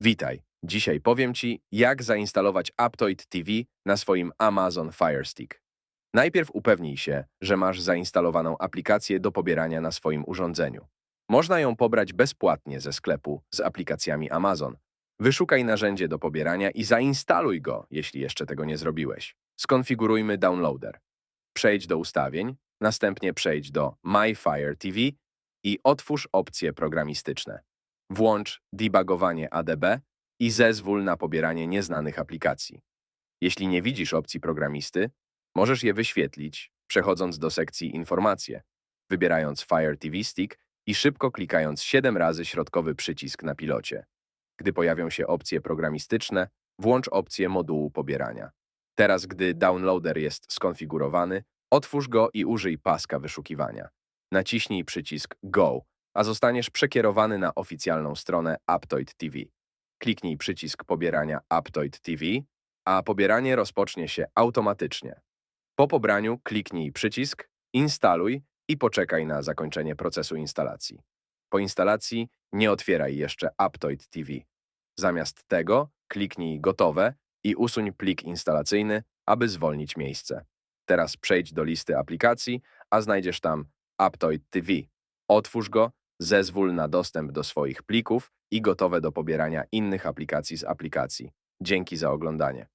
Witaj. Dzisiaj powiem Ci, jak zainstalować Aptoid TV na swoim Amazon Fire Stick. Najpierw upewnij się, że masz zainstalowaną aplikację do pobierania na swoim urządzeniu. Można ją pobrać bezpłatnie ze sklepu z aplikacjami Amazon. Wyszukaj narzędzie do pobierania i zainstaluj go, jeśli jeszcze tego nie zrobiłeś. Skonfigurujmy downloader. Przejdź do ustawień, następnie przejdź do My Fire TV i otwórz opcje programistyczne. Włącz debugowanie ADB i zezwól na pobieranie nieznanych aplikacji. Jeśli nie widzisz opcji programisty, możesz je wyświetlić, przechodząc do sekcji Informacje, wybierając Fire TV Stick i szybko klikając 7 razy środkowy przycisk na pilocie. Gdy pojawią się opcje programistyczne, włącz opcję modułu pobierania. Teraz, gdy downloader jest skonfigurowany, otwórz go i użyj paska wyszukiwania. Naciśnij przycisk Go, a zostaniesz przekierowany na oficjalną stronę Aptoid TV. Kliknij przycisk pobierania Aptoid TV, a pobieranie rozpocznie się automatycznie. Po pobraniu kliknij przycisk Instaluj i poczekaj na zakończenie procesu instalacji. Po instalacji nie otwieraj jeszcze Aptoid TV. Zamiast tego kliknij Gotowe i usuń plik instalacyjny, aby zwolnić miejsce. Teraz przejdź do listy aplikacji, a znajdziesz tam Aptoid TV. Otwórz go, zezwól na dostęp do swoich plików i gotowe do pobierania innych aplikacji z aplikacji. Dzięki za oglądanie.